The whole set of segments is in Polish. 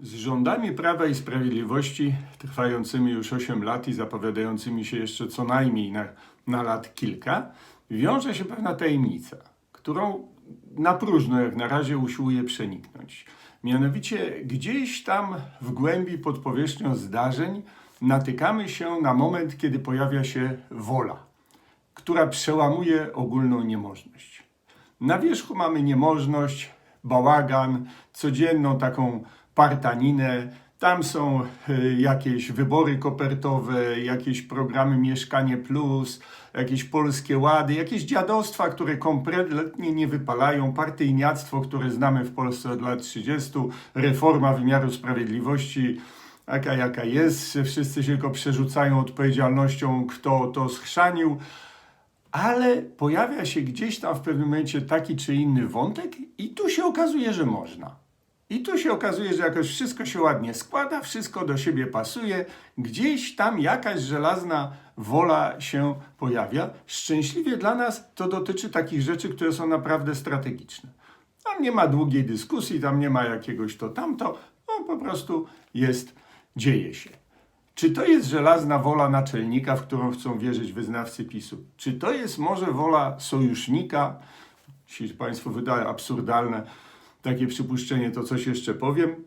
Z rządami Prawa i Sprawiedliwości trwającymi już 8 lat i zapowiadającymi się jeszcze co najmniej na, na lat kilka, wiąże się pewna tajemnica, którą na próżno jak na razie usiłuję przeniknąć. Mianowicie gdzieś tam w głębi pod powierzchnią zdarzeń natykamy się na moment, kiedy pojawia się wola, która przełamuje ogólną niemożność. Na wierzchu mamy niemożność, bałagan, codzienną taką partaninę. Tam są y, jakieś wybory kopertowe, jakieś programy Mieszkanie Plus, jakieś polskie łady, jakieś dziadostwa, które kompletnie nie wypalają, partyjniactwo, które znamy w Polsce od lat 30, reforma wymiaru sprawiedliwości, taka jaka jest, wszyscy się tylko przerzucają odpowiedzialnością, kto to schrzanił ale pojawia się gdzieś tam w pewnym momencie taki czy inny wątek i tu się okazuje, że można. I tu się okazuje, że jakoś wszystko się ładnie składa, wszystko do siebie pasuje, gdzieś tam jakaś żelazna wola się pojawia. Szczęśliwie dla nas to dotyczy takich rzeczy, które są naprawdę strategiczne. Tam nie ma długiej dyskusji, tam nie ma jakiegoś to tamto, no po prostu jest, dzieje się. Czy to jest żelazna wola naczelnika, w którą chcą wierzyć wyznawcy PiSu? Czy to jest może wola sojusznika? Jeśli Państwu wydaje absurdalne takie przypuszczenie, to coś jeszcze powiem.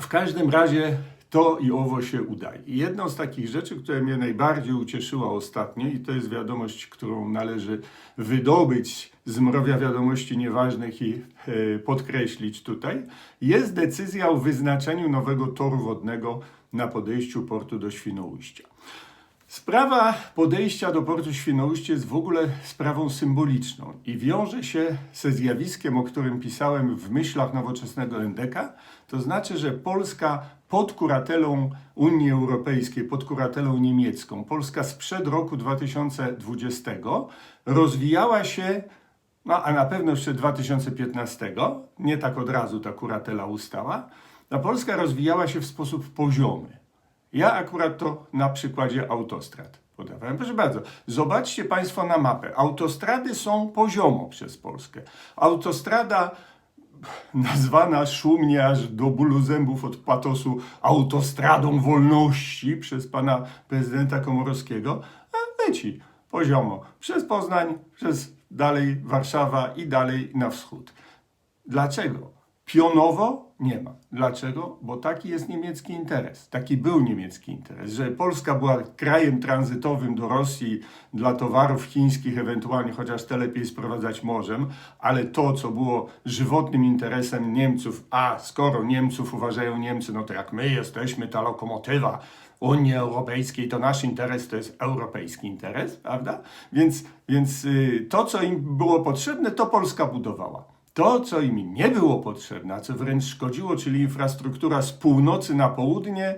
W każdym razie to i owo się udaje. I jedną z takich rzeczy, która mnie najbardziej ucieszyła ostatnio, i to jest wiadomość, którą należy wydobyć z mrowia wiadomości nieważnych i e, podkreślić tutaj, jest decyzja o wyznaczeniu nowego toru wodnego na podejściu portu do Świnoujścia. Sprawa podejścia do portu Świnoujście jest w ogóle sprawą symboliczną i wiąże się ze zjawiskiem, o którym pisałem w myślach nowoczesnego Endeka, to znaczy, że Polska pod kuratelą Unii Europejskiej, pod kuratelą niemiecką, Polska sprzed roku 2020 rozwijała się, no a na pewno jeszcze 2015, nie tak od razu ta kuratela ustała, a Polska rozwijała się w sposób poziomy. Ja akurat to na przykładzie autostrad podawałem. Proszę bardzo, zobaczcie Państwo na mapę. Autostrady są poziomo przez Polskę. Autostrada nazwana szumnie aż do bólu zębów od patosu autostradą wolności przez pana prezydenta Komorowskiego, leci poziomo przez Poznań, przez dalej Warszawa i dalej na wschód. Dlaczego? Pionowo nie ma. Dlaczego? Bo taki jest niemiecki interes. Taki był niemiecki interes, że Polska była krajem tranzytowym do Rosji dla towarów chińskich, ewentualnie chociaż te lepiej sprowadzać morzem, ale to, co było żywotnym interesem Niemców, a skoro Niemców uważają Niemcy, no to jak my jesteśmy ta lokomotywa Unii Europejskiej, to nasz interes to jest europejski interes, prawda? Więc, więc y, to, co im było potrzebne, to Polska budowała. To, co im nie było potrzebne, a co wręcz szkodziło, czyli infrastruktura z północy na południe,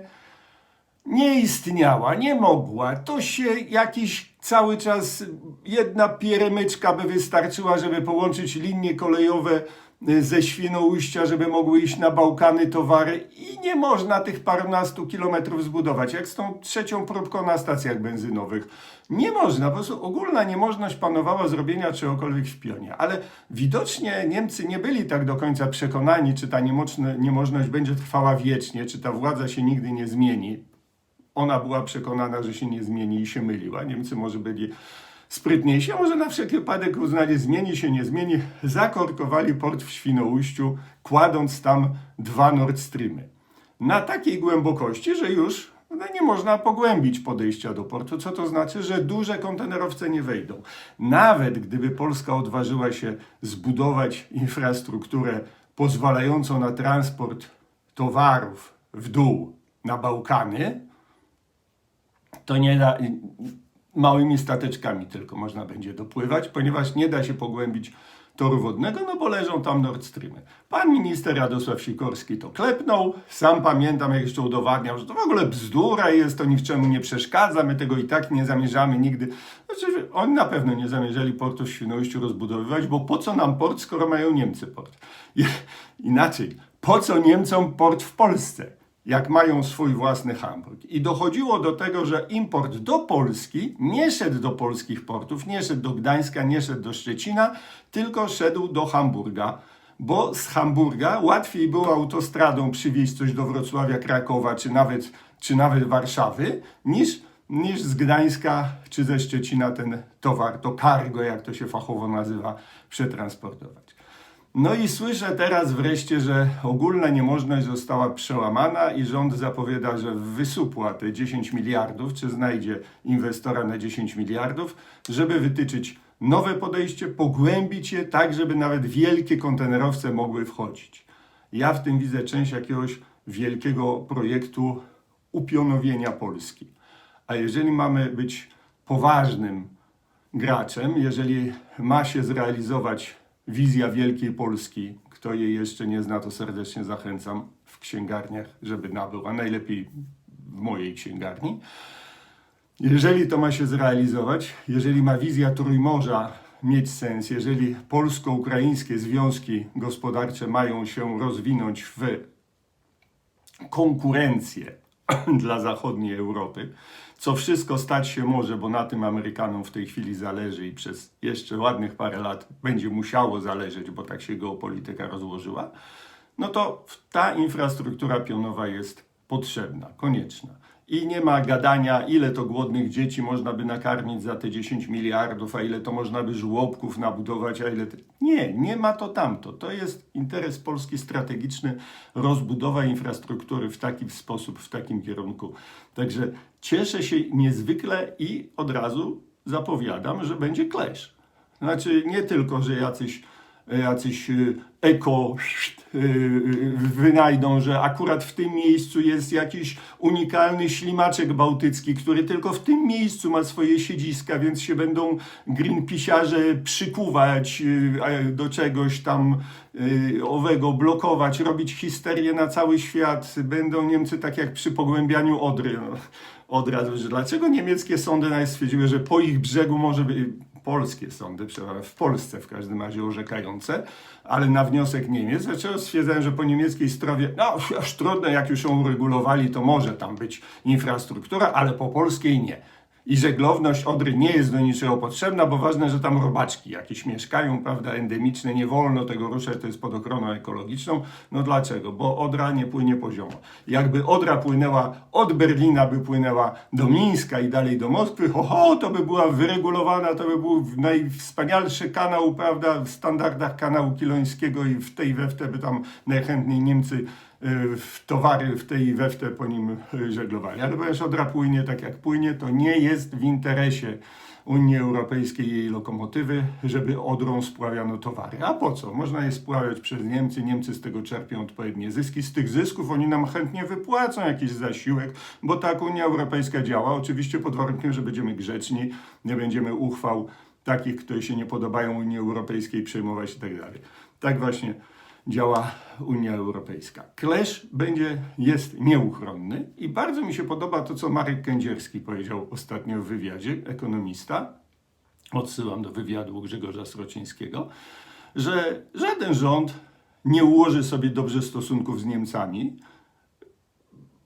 nie istniała, nie mogła. To się jakiś cały czas jedna pieremyczka by wystarczyła, żeby połączyć linie kolejowe ze Świnoujścia, żeby mogły iść na Bałkany towary i nie można tych parunastu kilometrów zbudować, jak z tą trzecią próbką na stacjach benzynowych. Nie można, po prostu ogólna niemożność panowała zrobienia czegokolwiek w pionie, ale widocznie Niemcy nie byli tak do końca przekonani, czy ta niemożność będzie trwała wiecznie, czy ta władza się nigdy nie zmieni ona była przekonana, że się nie zmieni i się myliła. Niemcy może byli sprytniejsi, a może na wszelki wypadek uznali, zmieni się, nie zmieni. Zakorkowali port w Świnoujściu, kładąc tam dwa Nord Streamy. Na takiej głębokości, że już no, nie można pogłębić podejścia do portu, co to znaczy, że duże kontenerowce nie wejdą. Nawet gdyby Polska odważyła się zbudować infrastrukturę pozwalającą na transport towarów w dół na Bałkany, to nie da, małymi stateczkami tylko można będzie dopływać, ponieważ nie da się pogłębić toru wodnego, no bo leżą tam Nord Streamy. Pan minister Radosław Sikorski to klepnął, sam pamiętam jak jeszcze udowadniał, że to w ogóle bzdura jest, to niczemu nie przeszkadza, my tego i tak nie zamierzamy nigdy. Znaczy, oni na pewno nie zamierzali portu w Świnoujściu rozbudowywać, bo po co nam port, skoro mają Niemcy port? Inaczej, po co Niemcom port w Polsce? Jak mają swój własny Hamburg. I dochodziło do tego, że import do Polski nie szedł do polskich portów, nie szedł do Gdańska, nie szedł do Szczecina, tylko szedł do Hamburga, bo z Hamburga łatwiej było autostradą przywieźć coś do Wrocławia, Krakowa czy nawet, czy nawet Warszawy, niż, niż z Gdańska czy ze Szczecina ten towar, to cargo, jak to się fachowo nazywa, przetransportować. No i słyszę teraz wreszcie, że ogólna niemożność została przełamana i rząd zapowiada, że wysupła te 10 miliardów, czy znajdzie inwestora na 10 miliardów, żeby wytyczyć nowe podejście, pogłębić je tak, żeby nawet wielkie kontenerowce mogły wchodzić. Ja w tym widzę część jakiegoś wielkiego projektu upionowienia Polski. A jeżeli mamy być poważnym graczem, jeżeli ma się zrealizować wizja Wielkiej Polski, kto jej jeszcze nie zna, to serdecznie zachęcam w księgarniach, żeby nabył, a najlepiej w mojej księgarni. Jeżeli to ma się zrealizować, jeżeli ma wizja Trójmorza mieć sens, jeżeli polsko-ukraińskie związki gospodarcze mają się rozwinąć w konkurencję dla zachodniej Europy, co wszystko stać się może, bo na tym Amerykanom w tej chwili zależy i przez jeszcze ładnych parę lat będzie musiało zależeć, bo tak się geopolityka rozłożyła, no to ta infrastruktura pionowa jest potrzebna, konieczna. I nie ma gadania, ile to głodnych dzieci można by nakarmić za te 10 miliardów, a ile to można by żłobków nabudować, a ile. Te... Nie, nie ma to tamto. To jest interes polski strategiczny, rozbudowa infrastruktury w taki sposób, w takim kierunku. Także cieszę się niezwykle i od razu zapowiadam, że będzie clash. Znaczy nie tylko, że jacyś jacyś y, eko y, y, wynajdą, że akurat w tym miejscu jest jakiś unikalny ślimaczek bałtycki, który tylko w tym miejscu ma swoje siedziska, więc się będą greenpeace'arze przykuwać do czegoś tam owego, blokować, robić histerię na cały świat. Będą Niemcy tak jak przy pogłębianiu Odry. No, od razu, że dlaczego niemieckie sądy nawet stwierdziły, że po ich brzegu może być polskie sądy, przepraszam, w Polsce w każdym razie orzekające, ale na wniosek Niemiec zaczęło stwierdzają, że po niemieckiej stronie, no już trudno, jak już ją uregulowali, to może tam być infrastruktura, ale po polskiej nie i żeglowność Odry nie jest do niczego potrzebna, bo ważne, że tam robaczki jakieś mieszkają, prawda, endemiczne, nie wolno tego ruszać, to jest pod ochroną ekologiczną. No dlaczego? Bo Odra nie płynie poziomo. Jakby Odra płynęła od Berlina, by płynęła do Mińska i dalej do Moskwy, ho, ho to by była wyregulowana, to by był najwspanialszy kanał, prawda, w standardach kanału kilońskiego i w tej we w te by tam najchętniej Niemcy w towary w tej te po nim żeglowali. Ale ponieważ Odra płynie tak jak płynie, to nie jest w interesie Unii Europejskiej i jej lokomotywy, żeby Odrą spławiano towary. A po co? Można je spławiać przez Niemcy, Niemcy z tego czerpią odpowiednie zyski. Z tych zysków oni nam chętnie wypłacą jakiś zasiłek, bo tak Unia Europejska działa. Oczywiście pod warunkiem, że będziemy grzeczni, nie będziemy uchwał takich, które się nie podobają Unii Europejskiej przejmować i tak dalej. Tak właśnie działa Unia Europejska. Clash będzie, jest nieuchronny i bardzo mi się podoba to, co Marek Kędzierski powiedział ostatnio w wywiadzie, ekonomista, odsyłam do wywiadu Grzegorza Srocińskiego, że żaden rząd nie ułoży sobie dobrze stosunków z Niemcami,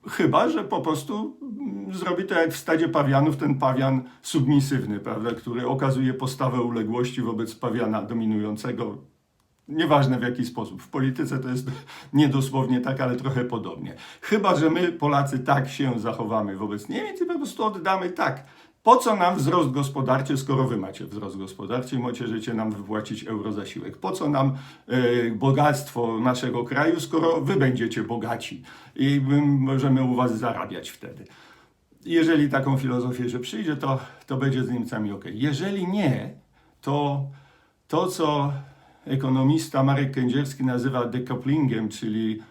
chyba, że po prostu zrobi to jak w stadzie pawianów, ten pawian submisywny, prawda, który okazuje postawę uległości wobec pawiana dominującego, Nieważne w jaki sposób. W polityce to jest niedosłownie tak, ale trochę podobnie. Chyba, że my, Polacy, tak się zachowamy wobec Niemiec i po prostu oddamy tak. Po co nam wzrost gospodarczy, skoro wy macie wzrost gospodarczy i możecie nam wypłacić eurozasiłek? Po co nam y, bogactwo naszego kraju, skoro wy będziecie bogaci i my możemy u was zarabiać wtedy? Jeżeli taką filozofię, że przyjdzie, to, to będzie z Niemcami ok. Jeżeli nie, to to, co ekonomista Marek Kędzierski nazywa decouplingiem, czyli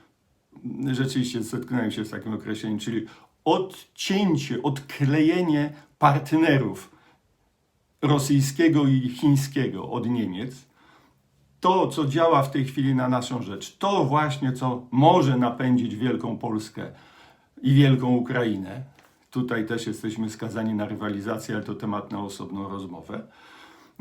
rzeczywiście zetknąłem się z takim określeniem, czyli odcięcie, odklejenie partnerów rosyjskiego i chińskiego od Niemiec, to, co działa w tej chwili na naszą rzecz, to właśnie, co może napędzić Wielką Polskę i Wielką Ukrainę. Tutaj też jesteśmy skazani na rywalizację, ale to temat na osobną rozmowę.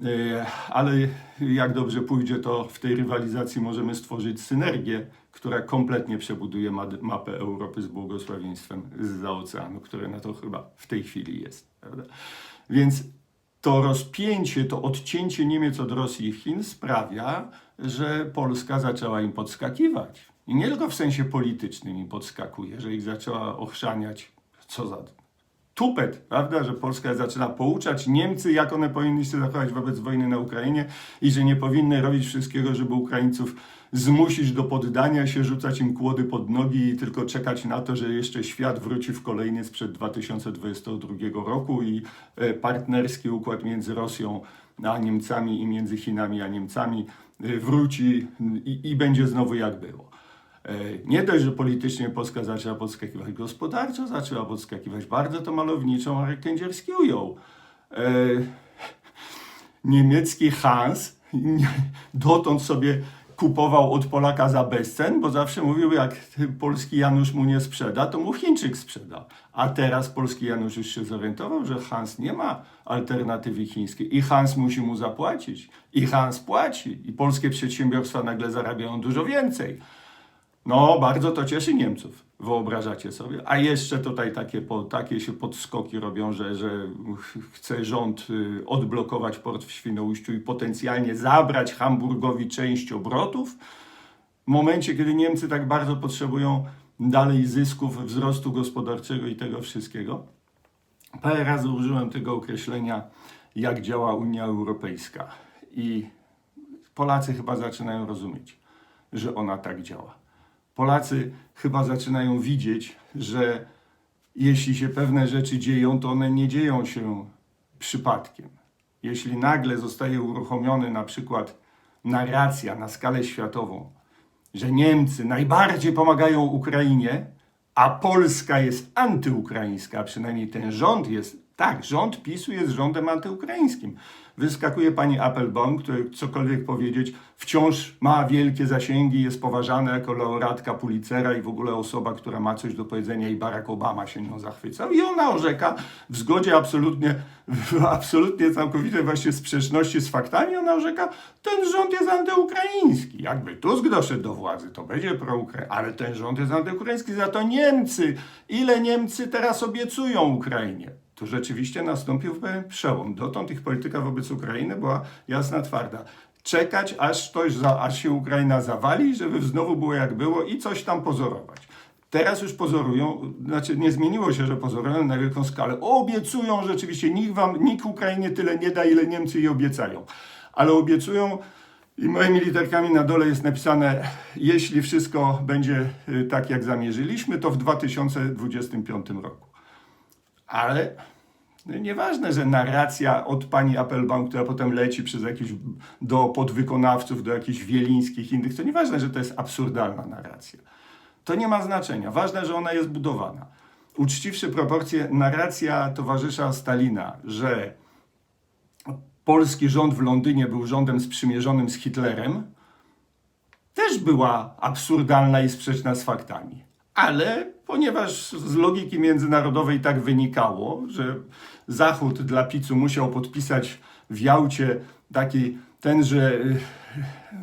E, ale jak dobrze pójdzie, to w tej rywalizacji możemy stworzyć synergię, która kompletnie przebuduje mapę Europy z błogosławieństwem z oceanu, które na to chyba w tej chwili jest. Prawda? Więc to rozpięcie, to odcięcie Niemiec od Rosji i Chin sprawia, że Polska zaczęła im podskakiwać. I nie tylko w sensie politycznym im podskakuje, że ich zaczęła ochrzaniać. Co za tupet, prawda, że Polska zaczyna pouczać Niemcy, jak one powinny się zachować wobec wojny na Ukrainie i że nie powinny robić wszystkiego, żeby Ukraińców zmusić do poddania się, rzucać im kłody pod nogi i tylko czekać na to, że jeszcze świat wróci w kolejny sprzed 2022 roku i e, partnerski układ między Rosją a Niemcami i między Chinami a Niemcami e, wróci i, i będzie znowu jak było. E, Nie dość, że politycznie Polska zaczęła podskakiwać, gospodarczo zaczęła podskakiwać. Bardzo to malowniczo Marek Kędzierski ujął. E, niemiecki Hans dotąd sobie kupował od Polaka za bezcen, bo zawsze mówił, jak polski Janusz mu nie sprzeda, to mu Chińczyk sprzeda. A teraz polski Janusz już się zorientował, że Hans nie ma alternatywy chińskiej i Hans musi mu zapłacić. I Hans płaci. I polskie przedsiębiorstwa nagle zarabiają dużo więcej. No, bardzo to cieszy Niemców, wyobrażacie sobie. A jeszcze tutaj takie, po, takie się podskoki robią, że, że chce rząd y, odblokować port w Świnoujściu i potencjalnie zabrać Hamburgowi część obrotów. W momencie, kiedy Niemcy tak bardzo potrzebują dalej zysków, wzrostu gospodarczego i tego wszystkiego. Parę razy użyłem tego określenia, jak działa Unia Europejska. I Polacy chyba zaczynają rozumieć, że ona tak działa. Polacy chyba zaczynają widzieć, że jeśli się pewne rzeczy dzieją, to one nie dzieją się przypadkiem. Jeśli nagle zostaje uruchomiony na przykład narracja na skalę światową, że Niemcy najbardziej pomagają Ukrainie, a Polska jest antyukraińska, a przynajmniej ten rząd jest, tak, rząd PiSu jest rządem antyukraińskim. Wyskakuje pani Applebaum, który cokolwiek powiedzieć, wciąż ma wielkie zasięgi, jest poważana jako laureatka Pulitzera i w ogóle osoba, która ma coś do powiedzenia i Barack Obama się nią zachwycał. I ona orzeka w zgodzie absolutnie, w absolutnie całkowitej właśnie sprzeczności z faktami, ona orzeka, ten rząd jest antyukraiński. Jakby Tusk doszedł do władzy, to będzie proukraiński, ale ten rząd jest antyukraiński, za to Niemcy. Ile Niemcy teraz obiecują Ukrainie? To rzeczywiście nastąpił pewien przełom. Dotąd ich polityka wobec Ukrainy była jasna, twarda. Czekać, aż, ktoś za, aż się Ukraina zawali, żeby znowu było jak było i coś tam pozorować. Teraz już pozorują, znaczy nie zmieniło się, że pozorują na wielką skalę. Obiecują rzeczywiście, nikt, wam, nikt Ukrainie tyle nie da, ile Niemcy jej obiecają. Ale obiecują i moimi literkami na dole jest napisane, jeśli wszystko będzie y, tak, jak zamierzyliśmy, to w 2025 roku. Ale nieważne, że narracja od pani Applebaum, która potem leci przez jakieś do podwykonawców, do jakichś wielińskich innych, to nieważne, że to jest absurdalna narracja. To nie ma znaczenia. Ważne, że ona jest budowana. Uczciwszy proporcje, narracja towarzysza Stalina, że polski rząd w Londynie był rządem sprzymierzonym z Hitlerem, też była absurdalna i sprzeczna z faktami. Ale ponieważ z logiki międzynarodowej tak wynikało, że Zachód dla Picu musiał podpisać w Jałcie taki tenże y,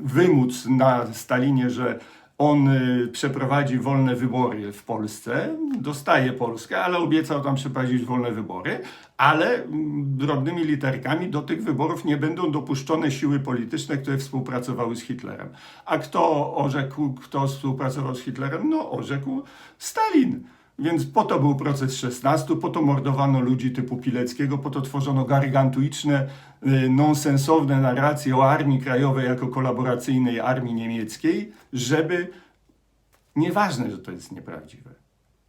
wymóc na Stalinie, że on y, przeprowadzi wolne wybory w Polsce, dostaje Polskę, ale obiecał tam przeprowadzić wolne wybory, ale mm, drobnymi literkami do tych wyborów nie będą dopuszczone siły polityczne, które współpracowały z Hitlerem. A kto orzekł, kto współpracował z Hitlerem? No, orzekł Stalin. Więc po to był proces 16, po to mordowano ludzi typu Pileckiego, po to tworzono gargantuiczne, y, nonsensowne narracje o Armii Krajowej jako kolaboracyjnej armii niemieckiej, żeby, nieważne, że to jest nieprawdziwe,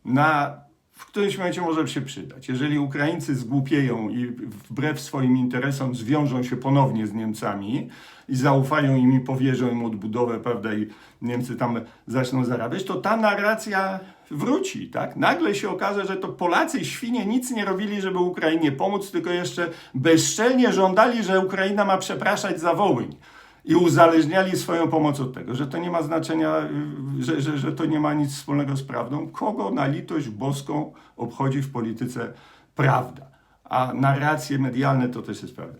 na, w którymś momencie może się przydać. Jeżeli Ukraińcy zgłupieją i wbrew swoim interesom zwiążą się ponownie z Niemcami i zaufają im i powierzą im odbudowę, prawda, i Niemcy tam zaczną zarabiać, to ta narracja wróci, tak? Nagle się okaże, że to Polacy świnie nic nie robili, żeby Ukrainie pomóc, tylko jeszcze bezczelnie żądali, że Ukraina ma przepraszać za Wołyń. I uzależniali swoją pomoc od tego, że to nie ma znaczenia, y, że, że, że to nie ma nic wspólnego z prawdą. Kogo na litość boską obchodzi w polityce prawda? A narracje medialne to też jest prawda.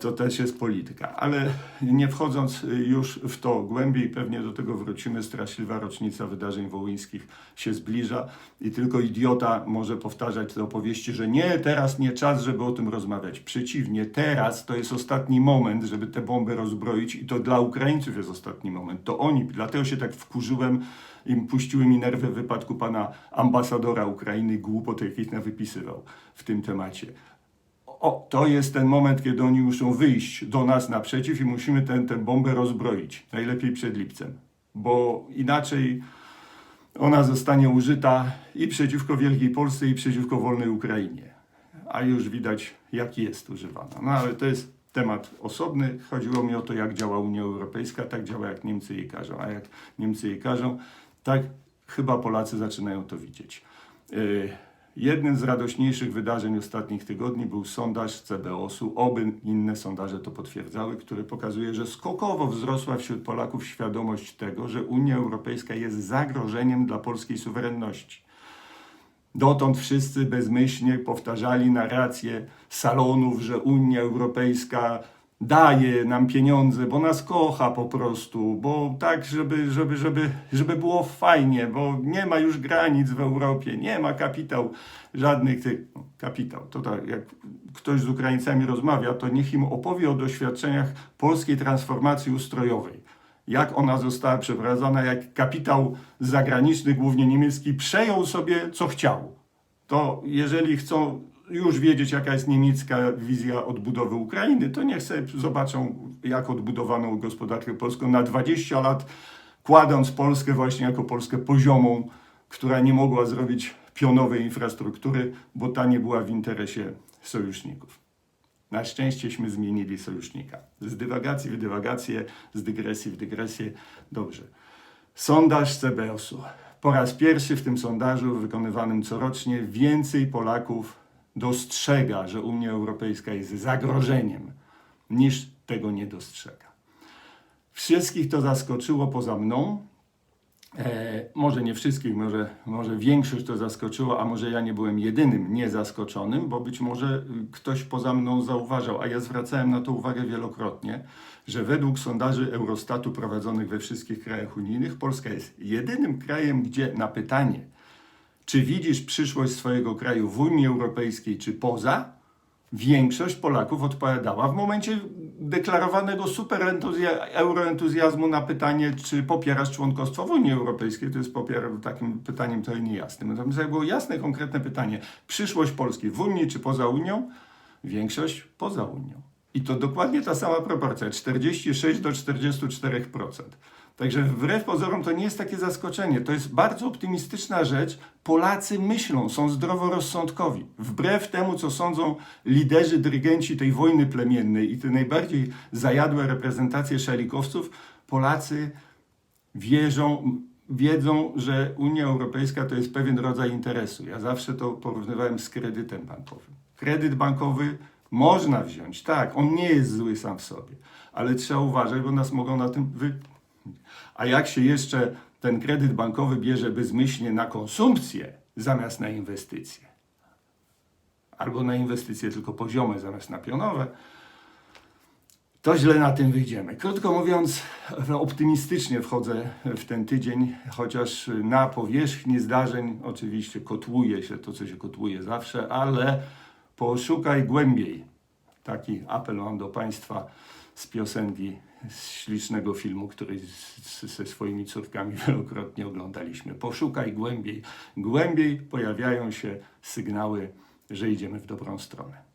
To też jest polityka. Ale nie wchodząc już w to głębiej, pewnie do tego wrócimy. Straszliwa rocznica wydarzeń wołyńskich się zbliża i tylko idiota może powtarzać te opowieści, że nie, teraz nie czas, żeby o tym rozmawiać. Przeciwnie, teraz to jest ostatni moment, żeby te bomby rozbroić i to dla Ukraińców jest ostatni moment. To oni, dlatego się tak wkurzyłem i puściły mi nerwy w wypadku pana ambasadora Ukrainy, głupot jakich nawypisywał w tym temacie o, to jest ten moment, kiedy oni muszą wyjść do nas naprzeciw i musimy tę tę bombę rozbroić. Najlepiej przed lipcem, bo inaczej ona zostanie użyta i przeciwko Wielkiej Polsce, i przeciwko wolnej Ukrainie. A już widać, jak jest używana. No ale to jest temat osobny. Chodziło mi o to, jak działa Unia Europejska, tak działa, jak Niemcy jej każą. A jak Niemcy jej każą, tak chyba Polacy zaczynają to widzieć. Yy, Jednym z radośniejszych wydarzeń ostatnich tygodni był sondaż CBOS-u, oby inne sondaże to potwierdzały, który pokazuje, że skokowo wzrosła wśród Polaków świadomość tego, że Unia Europejska jest zagrożeniem dla polskiej suwerenności. Dotąd wszyscy bezmyślnie powtarzali narrację salonów, że Unia Europejska daje nam pieniądze, bo nas kocha po prostu, bo tak, żeby, żeby, żeby, żeby było fajnie, bo nie ma już granic w Europie, nie ma kapitał żadnych tych. No, kapitał, to tak, jak ktoś z Ukraińcami rozmawia, to niech im opowie o doświadczeniach polskiej transformacji ustrojowej. Jak ona została przeprowadzona, jak kapitał zagraniczny, głównie niemiecki, przejął sobie co chciał. To jeżeli chcą już wiedzieć, jaka jest niemiecka wizja odbudowy Ukrainy, to niech sobie zobaczą, jak odbudowano gospodarkę polską na 20 lat, kładąc Polskę właśnie jako Polskę poziomą, która nie mogła zrobić pionowej infrastruktury, bo ta nie była w interesie sojuszników. Na szczęścieśmy zmienili sojusznika. Z dywagacji w dywagację, z dygresji w dygresję. Dobrze. Sondaż CBOS-u. Po raz pierwszy w tym sondażu wykonywanym corocznie więcej Polaków dostrzega, że Unia Europejska jest zagrożeniem, niż tego nie dostrzega. Wszystkich to zaskoczyło poza mną. E, może nie wszystkich, może, może większość to zaskoczyło, a może ja nie byłem jedynym niezaskoczonym, bo być może y, ktoś poza mną zauważał, a ja zwracałem na to uwagę wielokrotnie, że według sondaży Eurostatu prowadzonych we wszystkich krajach unijnych Polska jest jedynym krajem, gdzie na pytanie, czy widzisz przyszłość swojego kraju w Unii Europejskiej czy poza, większość Polaków odpowiadała w momencie deklarowanego super euroentuzjazmu na pytanie, czy popierasz członkostwo w Unii Europejskiej. To jest popier takim pytaniem trochę niejasnym. Natomiast było jasne, konkretne pytanie. Przyszłość Polski w Unii czy poza Unią? Większość poza Unią. I to dokładnie ta sama proporcja, 46 do 44%. Także wbrew pozorom to nie jest takie zaskoczenie. To jest bardzo optymistyczna rzecz. Polacy myślą, są zdroworozsądkowi. Wbrew temu, co sądzą liderzy, dyrygenci tej wojny plemiennej i te najbardziej zajadłe reprezentacje szalikowców, Polacy wierzą, wiedzą, że Unia Europejska to jest pewien rodzaj interesu. Ja zawsze to porównywałem z kredytem bankowym. Kredyt bankowy można wziąć, tak, on nie jest zły sam w sobie, ale trzeba uważać, bo nas mogą na tym wy a jak się jeszcze ten kredyt bankowy bierze bezmyślnie na konsumpcję zamiast na inwestycje, albo na inwestycje tylko poziome zamiast na pionowe, to źle na tym wyjdziemy. Krótko mówiąc, optymistycznie wchodzę w ten tydzień, chociaż na powierzchni zdarzeń oczywiście kotłuje się to, co się kotłuje zawsze, ale poszukaj głębiej. Taki apel mam do Państwa z piosenki z ślicznego filmu, który z, ze swoimi córkami wielokrotnie oglądaliśmy. Poszukaj głębiej. Głębiej pojawiają się sygnały, że idziemy w dobrą stronę.